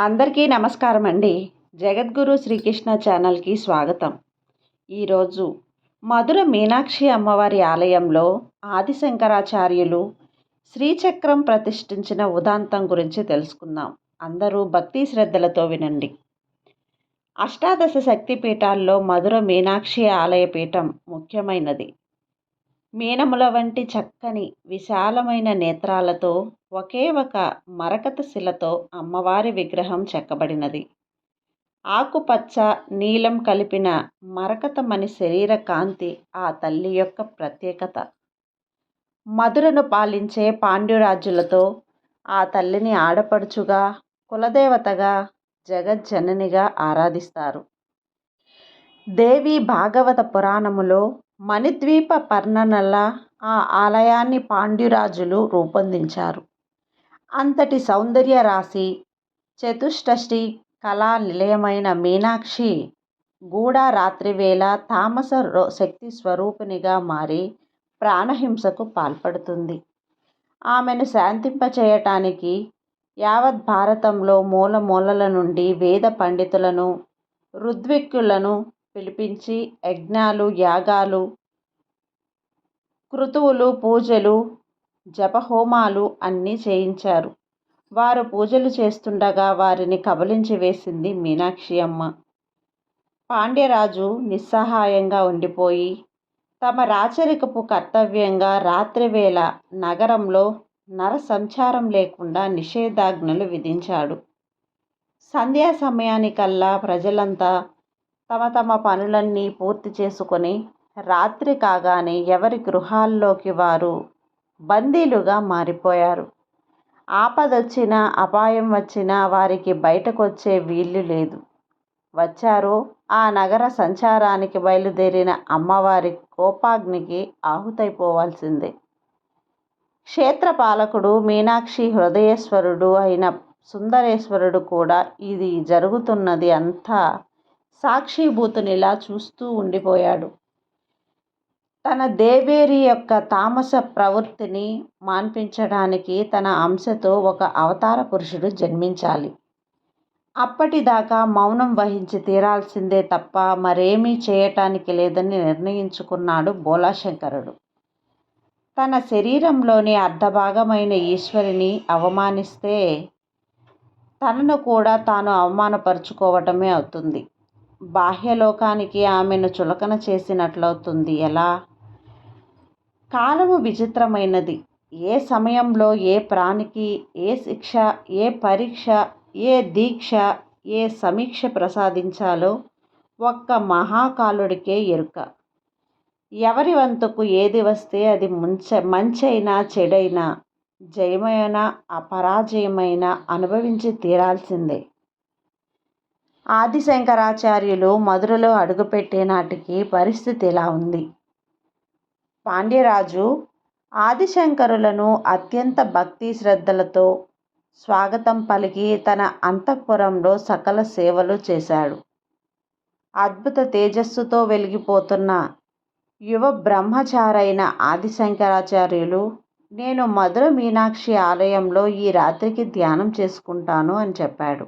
అందరికీ నమస్కారం అండి. జగద్గురు శ్రీకృష్ణ ఛానల్కి స్వాగతం. ఈరోజు మధుర మీనాక్షి అమ్మవారి ఆలయంలో ఆదిశంకరాచార్యులు శ్రీచక్రం ప్రతిష్ఠించిన ఉదాంతం గురించి తెలుసుకుందాం. అందరూ భక్తి శ్రద్ధలతో వినండి. అష్టాదశ శక్తి పీఠాల్లో మధుర మీనాక్షి ఆలయ పీఠం ముఖ్యమైనది. మీనముల వంటి చక్కని విశాలమైన నేత్రాలతో ఒకే ఒక మరకత శిలతో అమ్మవారి విగ్రహం చెక్కబడినది. ఆకుపచ్చ నీలం కలిపిన మరకతమణి శరీర కాంతి ఆ తల్లి యొక్క ప్రత్యేకత. మధురను పాలించే పాండ్యురాజులతో ఆ తల్లిని ఆడపడుచుగా కులదేవతగా జగజ్జననిగా ఆరాధిస్తారు. దేవి భాగవత పురాణములో మణిద్వీప పర్ణనల ఆ ఆలయాన్ని పాండ్యురాజులు రూపొందించారు. అంతటి సౌందర్య రాశి. చతుష్టష్టి కళా నిలయమైన మీనాక్షి. గూఢ రాత్రివేళ తామస శక్తి స్వరూపిణిగా మారి ప్రాణహింసకు పాల్పడుతుంది. ఆమెను శాంతింపచేయటానికి యావత్ భారతంలో మూల మూలల నుండి వేద పండితులను ఋద్విక్కులను పిలిపించి యజ్ఞాలు యాగాలు క్రతువులు పూజలు జపహోమాలు అన్నీ చేయించారు. వారు పూజలు చేస్తుండగా వారిని కబలించి వేసింది మీనాక్షి అమ్మ. పాండ్యరాజు నిస్సహాయంగా ఉండిపోయి తమ రాచరికపు కర్తవ్యంగా రాత్రివేళ నగరంలో నర సంచారం లేకుండా నిషేధాజ్ఞలు విధించాడు. సంధ్యా సమయానికల్లా ప్రజలంతా తమ తమ పనులన్నీ పూర్తి చేసుకొని రాత్రి కాగానే ఎవరి గృహాల్లోకి వారు బందీలుగా మారిపోయారు. ఆపదొచ్చినా అపాయం వచ్చినా వారికి బయటకు వచ్చే వీలు లేదు. వచ్చారో ఆ నగర సంచారానికి బయలుదేరిన అమ్మవారి కోపాగ్నికి ఆహుతైపోవాల్సిందే. క్షేత్రపాలకుడు మీనాక్షి హృదయేశ్వరుడు అయిన సుందరేశ్వరుడు కూడా ఇది జరుగుతున్నది అంతా సాక్షిభూతునిలా చూస్తూ ఉండిపోయాడు. తన దేవేరి యొక్క తామస ప్రవృత్తిని మాన్పించడానికి తన అంశతో ఒక అవతార పురుషుడు జన్మించాలి. అప్పటిదాకా మౌనం వహించి తీరాల్సిందే తప్ప మరేమీ చేయటానికి లేదని నిర్ణయించుకున్నాడు బోలాశంకరుడు. తన శరీరంలోని అర్ధభాగమైన ఈశ్వరిని అవమానిస్తే తనను కూడా తాను అవమానపరుచుకోవటమే అవుతుంది. బాహ్యలోకానికి ఆమెను చులకన చేసినట్లవుతుంది. ఎలా? కాలము విచిత్రమైనది. ఏ సమయంలో ఏ ప్రాణికి ఏ శిక్ష ఏ పరీక్ష ఏ దీక్ష ఏ సమీక్ష ప్రసాదించాలో ఒక్క మహాకాలుడికే ఎరుక. ఎవరి వంతుకు ఏది వస్తే అది ముంచ మంచైనా చెడైనా జయమైన అపరాజయమైన అనుభవించి తీరాల్సిందే. ఆదిశంకరాచార్యులు మధురలో అడుగుపెట్టే నాటికి పరిస్థితి ఇలా ఉంది. పాండ్యరాజు ఆదిశంకరులను అత్యంత భక్తి శ్రద్ధలతో స్వాగతం పలికి తన అంతఃపురంలో సకల సేవలు చేశాడు. అద్భుత తేజస్సుతో వెలిగిపోతున్న యువ బ్రహ్మచారైన ఆదిశంకరాచార్యులు నేను మధుర మీనాక్షి ఆలయంలో ఈ రాత్రికి ధ్యానం చేసుకుంటాను అని చెప్పాడు.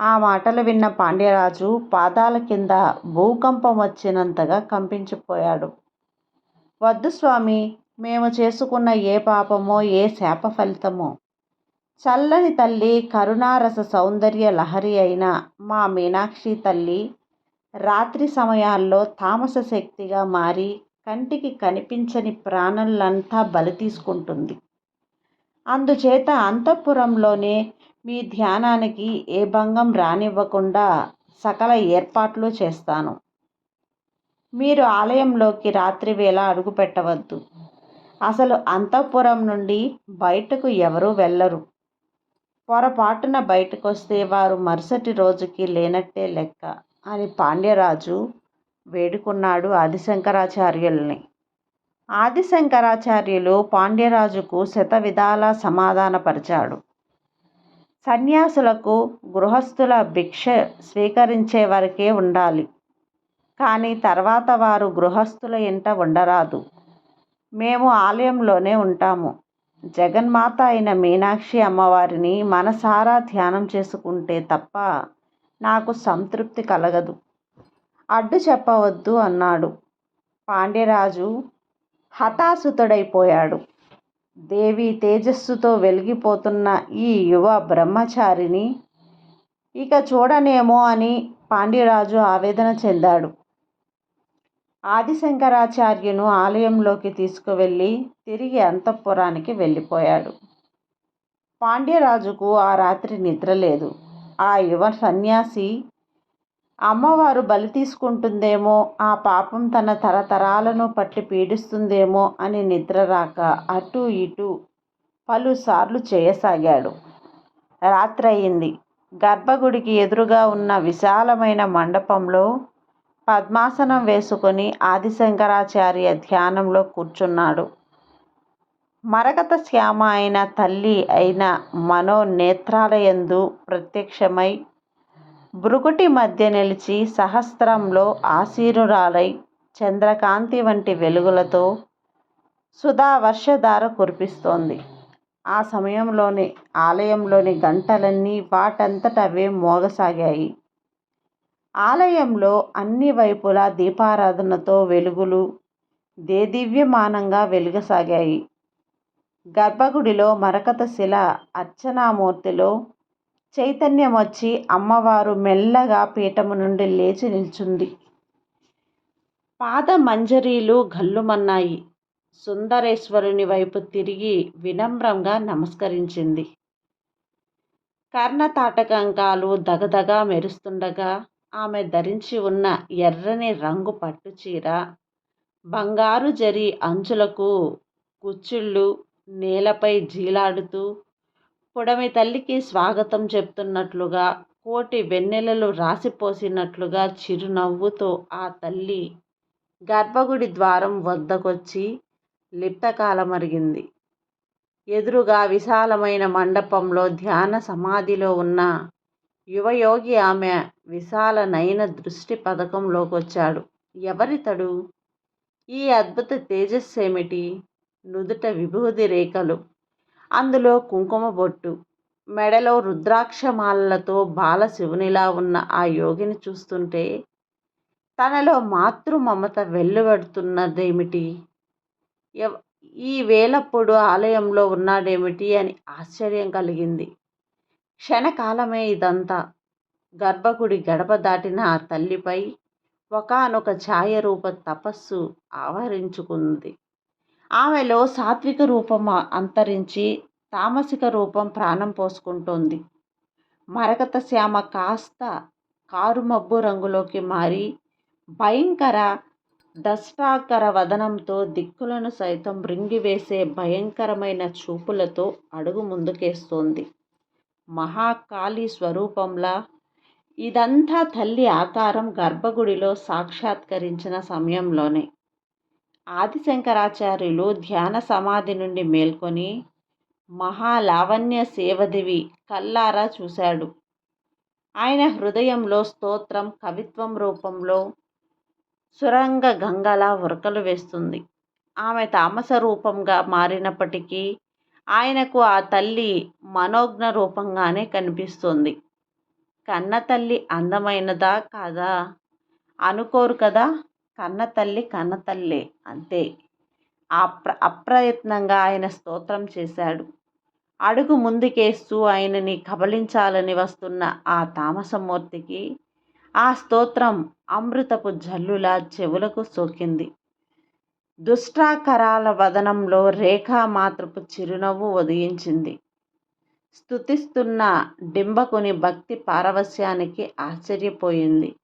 ఆ మాటలు విన్న పాండ్యరాజు పాదాల కింద భూకంపం వచ్చినంతగా కంపించిపోయాడు. వద్దు స్వామి మేము చేసుకున్న ఏ పాపమో ఏ శాప ఫలితమో. చల్లని తల్లి కరుణారస సౌందర్య లహరి అయిన మా మీనాక్షి తల్లి రాత్రి సమయాల్లో తామస శక్తిగా మారి కంటికి కనిపించని ప్రాణులంతా బలి తీసుకుంటుంది. అందుచేత అంతఃపురంలోనే మీ ధ్యానానికి ఏ భంగం రానివ్వకుండా సకల ఏర్పాట్లు చేస్తాను. మీరు ఆలయంలోకి రాత్రి వేళ అడుగు పెట్టవద్దు. అసలు అంతఃపురం నుండి బయటకు ఎవరూ వెళ్ళరు. పొరపాటున బయటకు వస్తే వారు మరుసటి రోజుకి లేనట్టే లెక్క అని పాండ్యరాజు వేడుకున్నాడు ఆదిశంకరాచార్యుల్ని. ఆదిశంకరాచార్యులు పాండ్యరాజుకు శత విధాల సమాధానపరిచాడు. సన్యాసులకు గృహస్థుల భిక్ష స్వీకరించే వరకే ఉండాలి. కానీ తర్వాత వారు గృహస్థుల ఇంట ఉండరాదు. మేము ఆలయంలోనే ఉంటాము. జగన్మాత అయిన మీనాక్షి అమ్మవారిని మనసారా ధ్యానం చేసుకుంటే తప్ప నాకు సంతృప్తి కలగదు. అడ్డు చెప్పవద్దు అన్నాడు. పాండ్యరాజు హతాశుతుడైపోయాడు. దేవి తేజస్సుతో వెలిగిపోతున్న ఈ యువ బ్రహ్మచారిని ఇక చూడనేమో అని పాండ్యరాజు ఆవేదన చెందాడు. ఆదిశంకరాచార్యును ఆలయంలోకి తీసుకువెళ్ళి తిరిగి అంతఃపురానికి వెళ్ళిపోయాడు. పాండ్యరాజుకు ఆ రాత్రి నిద్ర లేదు. ఆ యువ సన్యాసి అమ్మవారు బలి తీసుకుంటుందేమో ఆ పాపం తన తరతరాలను పట్టి పీడిస్తుందేమో అని నిద్ర రాక అటు ఇటు పలుసార్లు చేయసాగాడు. రాత్రయింది. గర్భగుడికి ఎదురుగా ఉన్న విశాలమైన మండపంలో పద్మాసనం వేసుకొని ఆదిశంకరాచార్య ధ్యానంలో కూర్చున్నాడు. మరకత శ్యామ అయిన తల్లి అయిన మనోనేత్రాలయందు ప్రత్యక్షమై భృగుటి మధ్య నిలిచి సహస్రంలో ఆశీనురాలై చంద్రకాంతి వంటి వెలుగులతో సుధా వర్షధార కురిపిస్తోంది. ఆ సమయంలోనే ఆలయంలోని గంటలన్నీ వాటంతట అవే మోగసాగాయి. ఆలయంలో అన్ని వైపులా దీపారాధనతో వెలుగులు దేదివ్యమానంగా వెలుగసాగాయి. గర్భగుడిలో మరకత శిల అర్చనామూర్తిలో చైతన్యం వచ్చి అమ్మవారు మెల్లగా పీఠము నుండి లేచి నిల్చుంది. పాద మంజరీలు గల్లుమన్నాయి సుందరేశ్వరుని వైపు తిరిగి వినమ్రంగా నమస్కరించింది. కర్ణతాటకంకాలు దగదగా మెరుస్తుండగా ఆమె ధరించి ఉన్న ఎర్రని రంగు పట్టుచీర బంగారు జరి అంచులకు కుచ్చుళ్ళు నేలపై జీలాడుతూ పుడమి తల్లికి స్వాగతం చెప్తున్నట్లుగా కోటి వెన్నెలలు రాసిపోసినట్లుగా చిరునవ్వుతో ఆ తల్లి గర్భగుడి ద్వారం వద్దకొచ్చి లిప్తకాలమరిగింది. ఎదురుగా విశాలమైన మండపంలో ధ్యాన సమాధిలో ఉన్న యువయోగి ఆమె విశాల నయన దృష్టి పథకంలోకొచ్చాడు. ఎవరితడు? ఈ అద్భుత తేజస్సేమిటి? నుదుట విభూది రేఖలు. అందులో కుంకుమ బొట్టు. మెడలో రుద్రాక్షమాలలతో బాలశివునిలా ఉన్న ఆ యోగిని చూస్తుంటే తనలో మాతృ మమత వెల్లువడుతున్నదేమిటి ఈ వేలప్పుడు ఆలయంలో ఉన్నాడేమిటి అని ఆశ్చర్యం కలిగింది. క్షణకాలమే ఇదంతా. గర్భగుడి గడప దాటిన ఆ తల్లిపై ఒకనొక ఛాయరూప తపస్సు ఆవరించుకుంది. ఆమెలో సాత్విక రూపం అంతరించి తామసిక రూపం ప్రాణం పోసుకుంటోంది. మరకత శ్యామ కాస్త కారుమబ్బు రంగులోకి మారి భయంకర దష్టాకర వదనంతో దిక్కులను సైతం మృంగివేసే భయంకరమైన చూపులతో అడుగు ముందుకేస్తోంది. మహాకాళి స్వరూపంలా ఇదంతా తల్లి ఆకారం గర్భగుడిలో సాక్షాత్కరించిన సమయంలోనే. ఆదిశంకరాచార్యులు ధ్యాన సమాధి నుండి మేల్కొని మహాలావణ్య సేవదివి కల్లారా చూశాడు. ఆయన హృదయంలో స్తోత్రం కవిత్వం రూపంలో సురంగ గంగలా ఉరకలు వేస్తుంది. ఆమె తామస రూపంగా మారినప్పటికీ ఆయనకు ఆ తల్లి మనోజ్ఞ రూపంగానే కనిపిస్తుంది. కన్న తల్లి అందమైనదా కాదా? అనుకోరు కదా? కన్న తల్లి కన్న తల్లే అంతే. అప్ర అప్రయత్నంగా ఆయన స్తోత్రం చేశాడు. అడుగు ముందుకేస్తూ ఆయనని కబలించాలని వస్తున్న ఆ తామసమూర్తికి ఆ స్తోత్రం అమృతపు జల్లులా చెవులకు సోకింది. దుష్టాకరాల వదనంలో రేఖామాత్రపు చిరునవ్వు ఉదయించింది. స్థుతిస్తున్న డింబకుని భక్తి పారవస్యానికి ఆశ్చర్యపోయింది.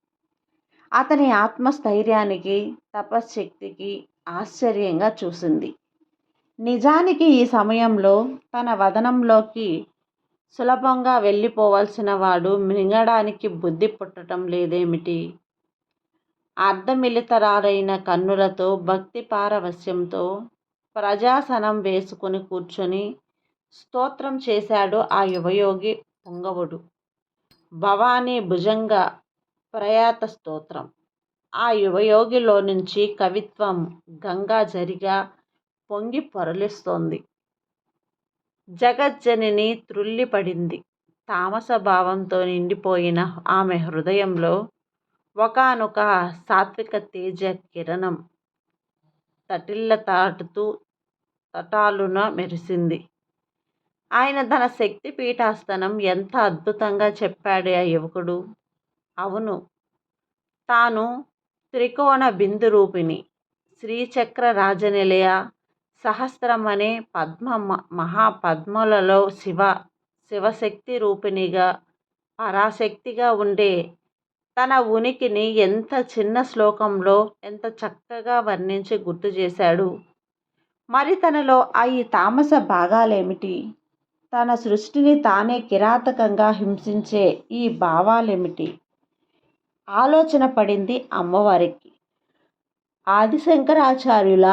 అతని ఆత్మస్థైర్యానికి తపశ్శక్తికి ఆశ్చర్యంగా చూసింది. నిజానికి ఈ సమయంలో తన వదనంలోకి సులభంగా వెళ్ళిపోవలసిన వాడు మింగడానికి బుద్ధి పుట్టడం లేదేమిటి? అర్ధమిలితరాలైన కన్నులతో భక్తి పారవస్యంతో ప్రజాసనం వేసుకుని కూర్చొని స్తోత్రం చేశాడు ఆ యువయోగి పొంగవుడు. భవానీ భుజంగ ప్రయాత స్తోత్రం. ఆ యువయోగిలో నుంచి కవిత్వం గంగా జరిగా పొంగి పొరలిస్తోంది. జగజ్జనిని త్రుల్లిపడింది. తామస భావంతో నిండిపోయిన ఆమె హృదయంలో ఒకానొక సాత్విక తేజ కిరణం తటిల్లతాటుతూ తటాలున మెరిసింది. ఆయన తన శక్తి పీఠాస్తనం ఎంత అద్భుతంగా చెప్పాడు ఆ యువకుడు. అవును. తాను త్రికోణ బిందు రూపిణి శ్రీచక్ర రాజనిలయ సహస్రమనే పద్మ మహాపద్మలలో శివ శివశక్తి రూపిణిగా పరాశక్తిగా ఉండే తన ఉనికిని ఎంత చిన్న శ్లోకంలో ఎంత చక్కగా వర్ణించి గుర్తు చేశాడు మరి తనలో ఈ తామస భాగాలేమిటి? తన సృష్టిని తానే కిరాతకంగా హింసించే ఈ భావాలేమిటి? ఆలోచన పడింది అమ్మవారికి. ఆదిశంకరాచార్యుల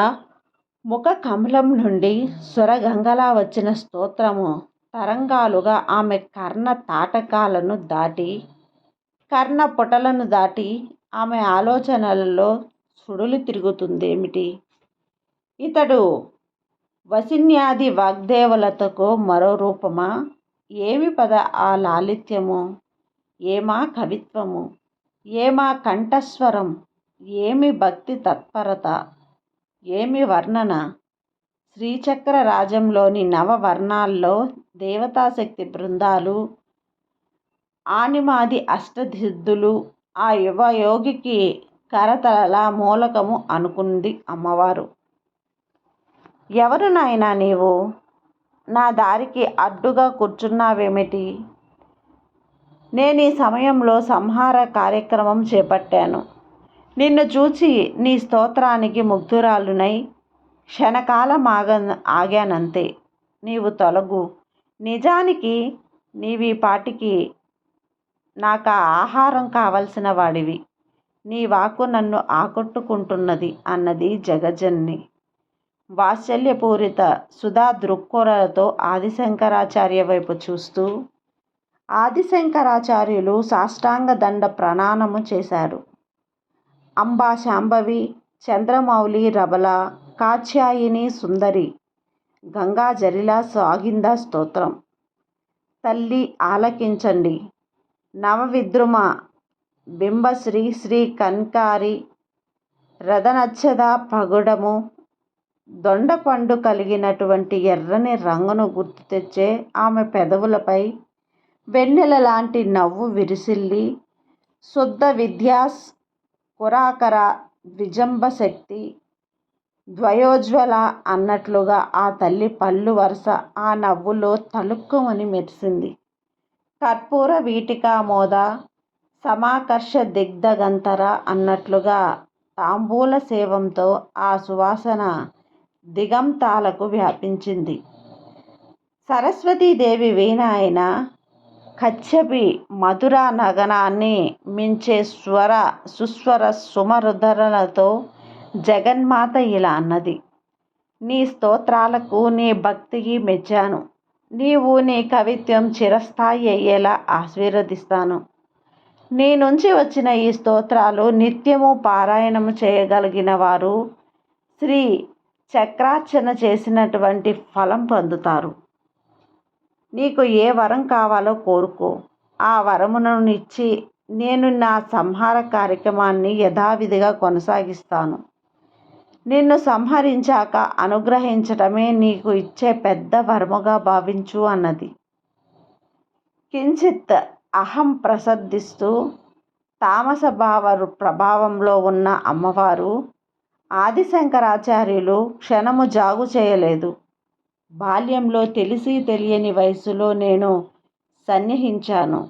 ముఖ కమలం నుండి స్వరగంగలా వచ్చిన స్తోత్రము తరంగాలుగా ఆమె కర్ణ తాటకాలను దాటి, కర్ణ పొటలను దాటి ఆమె ఆలోచనలలో సుడులు తిరుగుతుందేమిటి ఇతడు వసిన్యాది వాగ్దేవలతకు మరో రూపమా? ఏమి పద ఆ లాలిత్యము? ఏమా కవిత్వము? ఏమా కంఠస్వరం? ఏమి భక్తి తత్పరత? ఏమి వర్ణన? శ్రీచక్రరాజంలోని నవ వర్ణాల్లో దేవతాశక్తి బృందాలు, ఆనిమాది అష్టసిద్ధులు ఆ యువయోగికి కరతల మూలకము అనుకుంది అమ్మవారు. ఎవరు నాయనా నీవు? నా దారికి అడ్డుగా కూర్చున్నావేమిటి? నేను ఈ సమయంలో సంహార కార్యక్రమం చేపట్టాను. నిన్ను చూచి నీ స్తోత్రానికి ముగ్ధురాలునై క్షణకాలం ఆగ ఆగానంతే. నీవు తొలగు. నిజానికి నీవి పాటికి నాకు ఆహారం కావలసిన వాడివి. నీ వాక్కు నన్ను ఆకట్టుకుంటున్నది అన్నది జగజన్ని వాత్సల్యపూరిత సుధా దృక్కోరలతో ఆదిశంకరాచార్య వైపు చూస్తూ. ఆదిశంకరాచార్యులు సాష్టాంగ దండ ప్రణానము చేశారు. అంబా శాంభవి, చంద్రమౌళి రబల, కాత్యాయని సుందరి, గంగా జరిలా సాగిందా స్తోత్రం. తల్లి ఆలకించండి. నవవిద్రుమ బింబశ్రీ శ్రీ కన్యకారీ రథనచ్చద పగుడము దొండపండు కలిగినటువంటి ఎర్రని రంగును గుర్తు తెచ్చే ఆమె పెదవులపై వెన్నెల లాంటి నవ్వు విరిసిల్లి, శుద్ధ విద్యాస్ కురాకర ద్విజంబశక్తి ద్వయోజ్వల అన్నట్లుగా ఆ తల్లి పళ్ళు వరుస ఆ నవ్వులో తలుక్కుమని మెరిసింది. కర్పూర వీటికామోద సమాకర్షద్దిగ్ధగంధర అన్నట్లుగా తాంబూల సేవంతో ఆ సువాసన దిగంతాలకు వ్యాపించింది. సరస్వతీదేవి వీణ అయిన మధుర నగనాన్ని మించే స్వర సుస్వర సుమరుధరలతో జగన్మాత ఇలా అన్నది. నీ స్తోత్రాలకు నీ భక్తికి మెచ్చాను. నీవు నీ కవిత్వం చిరస్థాయి అయ్యేలా ఆశీర్వదిస్తాను. నీ నుంచి వచ్చిన ఈ స్తోత్రాలు నిత్యము పారాయణము చేయగలిగిన వారు శ్రీ చక్రార్చన చేసినటువంటి ఫలం పొందుతారు. నీకు ఏ వరం కావాలో కోరుకో. ఆ వరమును నిచ్చి నేను నా సంహార కార్యక్రమాన్ని యథావిధిగా కొనసాగిస్తాను. నిన్ను సంహరించాక అనుగ్రహించటమే నీకు ఇచ్చే పెద్ద వరముగా భావించు అన్నది. కించిత్ అహం ప్రసద్దిస్తూ తామస భావ ప్రభావంలో ఉన్న అమ్మవారు ఆదిశంకరాచార్యులు క్షణము జాగు చేయలేదు. బాల్యంలో తెలిసి తెలియని వయసులో నేను సన్నిహించాను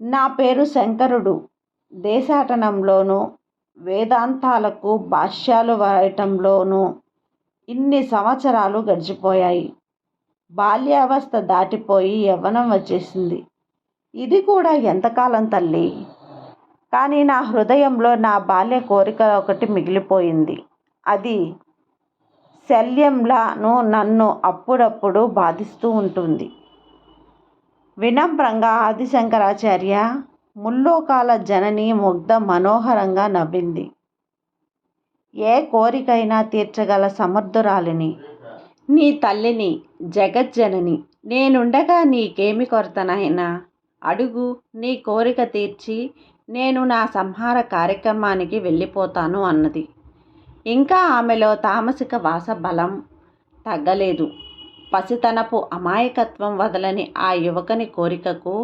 నా పేరు శంకరుడు. దేశాటనంలోనూ, వేదాంతాలకు భాష్యాలు వ్రాయటంలోనూ ఇన్ని సంవత్సరాలు గడిచిపోయాయి. బాల్యావస్థ దాటిపోయి యవ్వనం వచ్చేసింది. ఇది కూడా ఎంతకాలం తల్లి కానీ నా హృదయంలో నా బాల్య కోరిక ఒకటి మిగిలిపోయింది. అది శల్యంలాను నన్ను అప్పుడప్పుడు బాధిస్తూ ఉంటుంది. వినమ్రంగా ఆదిశంకరాచార్య ముల్లోకాల జనని ముగ్ధ మనోహరంగా నవ్వింది. ఏ కోరికైనా తీర్చగల సమర్థురాలిని. నీ తల్లిని జగజ్జనని నేనుండగా నీకేమి కొరతనైనా అడుగు నీ కోరిక తీర్చి నేను నా సంహార కార్యక్రమానికి వెళ్ళిపోతాను అన్నది ఇంకా ఆమెలో తామసిక వాస బలం తగ్గలేదు పసితనపు అమాయకత్వం వదలని ఆ యువకుని కోరికకు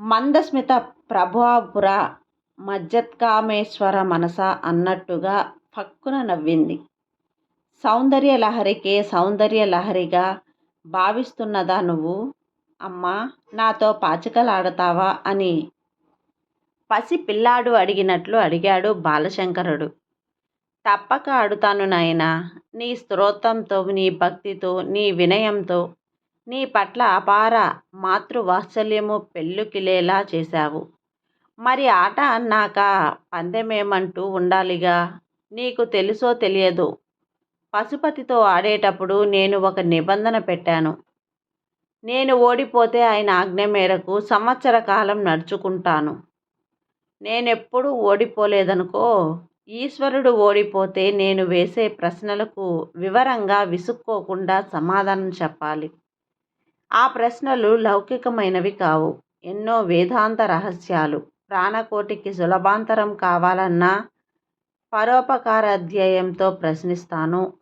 మందస్మిత ప్రభాపుర మజ్జత్కామేశ్వర మనస అన్నట్టుగా పక్కున నవ్వింది. సౌందర్య లహరికే సౌందర్య లహరిగా భావిస్తున్నదా నువ్వు? అమ్మా నాతో పాచికలాడతావా అని పసి పిల్లాడు అడిగినట్లు అడిగాడు బాలశంకరుడు. తప్పక ఆడుతాను నాయనా నీ స్తోత్రంతో నీ భక్తితో నీ వినయంతో నీ పట్ల అపార మాతృవాత్సల్యము పెళ్ళుకిలేలా చేశావు. మరి ఆట అన్నాక పందెమేమంటూ ఉండాలిగా? నీకు తెలుసో తెలియదో. పశుపతితో ఆడేటప్పుడు నేను ఒక నిబంధన పెట్టాను. నేను ఓడిపోతే ఆయన ఆజ్ఞ మేరకు సంవత్సర కాలం నడుచుకుంటాను. నేనెప్పుడు ఓడిపోలేదనుకో ఈశ్వరుడు ఓడిపోతే నేను వేసే ప్రశ్నలకు వివరంగా విసుక్కోకుండా సమాధానం చెప్పాలి. ఆ ప్రశ్నలు లౌకికమైనవి కావు. ఎన్నో వేదాంత రహస్యాలు. ప్రాణకోటికి సులభాంతరం కావాలన్నా పరోపకార అధ్యాయంతో ప్రశ్నిస్తాను.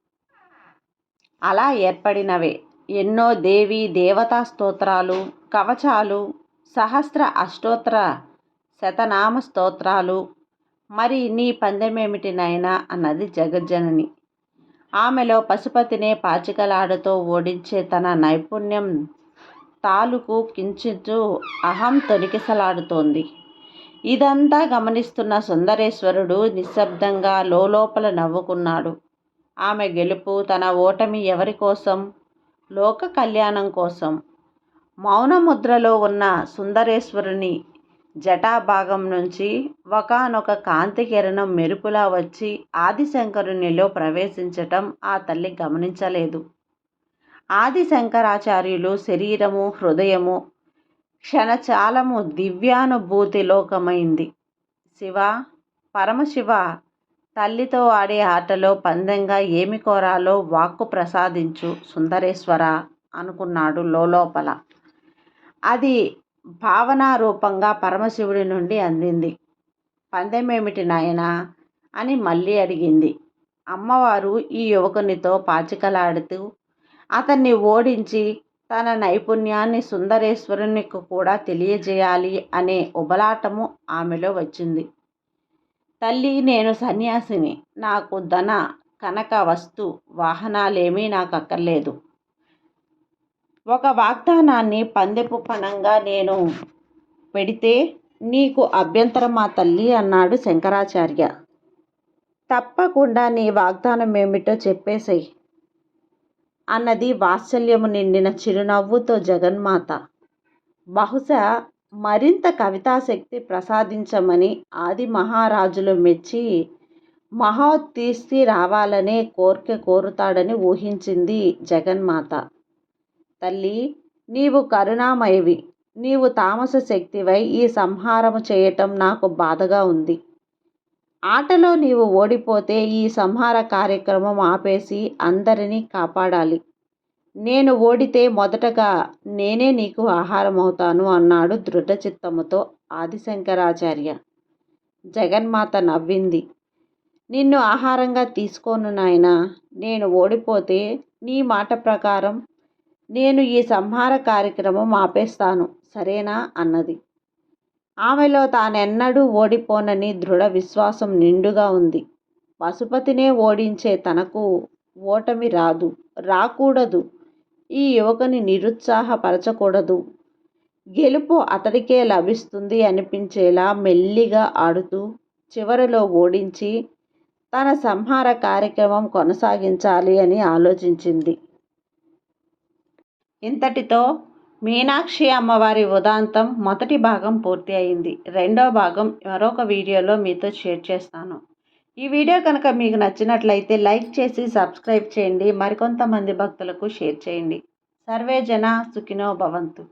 అలా ఏర్పడినవే. ఎన్నో దేవీ దేవతా స్తోత్రాలు కవచాలు సహస్ర అష్టోత్తర శతనామ స్తోత్రాలు. మరి నీ పందెమేమిటి నాయనా? అన్నది జగజ్జనని. ఆమెలో పశుపతినే పాచికలాడుతో ఓడించే తన నైపుణ్యం తాలూకు కించిత్తు అహం తొలికిసలాడుతోంది ఇదంతా గమనిస్తున్న సుందరేశ్వరుడు నిశ్శబ్దంగా లోపల నవ్వుకున్నాడు. ఆమె గెలుపు తన ఓటమి ఎవరి కోసం? లోక కళ్యాణం కోసం. మౌనముద్రలో ఉన్న సుందరేశ్వరుని జటాభాగం నుంచి ఒకానొక కాంతి కిరణం మెరుపులా వచ్చి ఆదిశంకరునిలో ప్రవేశించటం ఆ తల్లి గమనించలేదు. ఆది శంకరాచార్యులు శరీరము హృదయము క్షణచాలము దివ్యానుభూతిలోకమైంది శివ పరమశివ తల్లితో ఆడే ఆటలో పందెంగా ఏమి కోరాలో వాక్కు ప్రసాదించు సుందరేశ్వర అనుకున్నాడు లోపల అది భావనారూపంగా పరమశివుడి నుండి అందింది. పందెమేమిటి నాయనా? అని మళ్ళీ అడిగింది. అమ్మవారు ఈ యువకునితో పాచికలాడుతూ అతన్ని ఓడించి తన నైపుణ్యాన్ని సుందరేశ్వరునికి కూడా తెలియజేయాలి అనే ఉబలాటము ఆమెలో వచ్చింది. తల్లి నేను సన్యాసిని. నాకు ధన కనక వస్తు వాహనాలేమీ నాకు అక్కర్లేదు ఒక వాగ్దానాన్ని పందెపు పణంగా నేను పెడితే నీకు అభ్యంతరం మా తల్లి అన్నాడు శంకరాచార్య. తప్పకుండా నీ వాగ్దానం ఏమిటో చెప్పేసేయ్. అన్నది వాత్సల్యము నిండిన చిరునవ్వుతో జగన్మాత. బహుశా మరింత కవితాశక్తి ప్రసాదించమని ఆది మహారాజులు మెచ్చి మహోత్తీస్తి రావాలనే కోరిక కోరుతాడని ఊహించింది జగన్మాత. తల్లి నీవు కరుణామయవి. నీవు తామస శక్తివై ఈ సంహారము చేయటం నాకు బాధగా ఉంది. ఆటలో నీవు ఓడిపోతే ఈ సంహార కార్యక్రమం ఆపేసి అందరినీ కాపాడాలి. నేను ఓడితే మొదటగా నేనే నీకు ఆహారం అవుతాను అన్నాడు దృఢచిత్తముతో ఆదిశంకరాచార్య. జగన్మాత నవ్వింది. నిన్ను ఆహారంగా తీసుకోను నాయన నేను ఓడిపోతే నీ మాట ప్రకారం నేను ఈ సంహార కార్యక్రమం ఆపేస్తాను సరేనా? అన్నది. ఆమెలో తానెన్నడూ ఓడిపోనని దృఢ విశ్వాసం నిండుగా ఉంది. పశుపతినే ఓడించే తనకు ఓటమి రాదు రాకూడదు. ఈ యువకుని నిరుత్సాహపరచకూడదు. గెలుపు అతడికే లభిస్తుంది అనిపించేలా మెల్లిగా ఆడుతూ చివరిలో ఓడించి తన సంహార కార్యక్రమం కొనసాగించాలి అని ఆలోచించింది. ఇంతటితో మీనాక్షి అమ్మవారి ఉదాంతం మొదటి భాగం పూర్తి అయింది. రెండో భాగం మరొక వీడియోలో మీతో షేర్ చేస్తాను. ఈ వీడియో కనుక మీకు నచ్చినట్లయితే లైక్ చేసి సబ్స్క్రైబ్ చేయండి. మరికొంతమంది భక్తులకు షేర్ చేయండి. సర్వే జన సుఖినో భవంతు.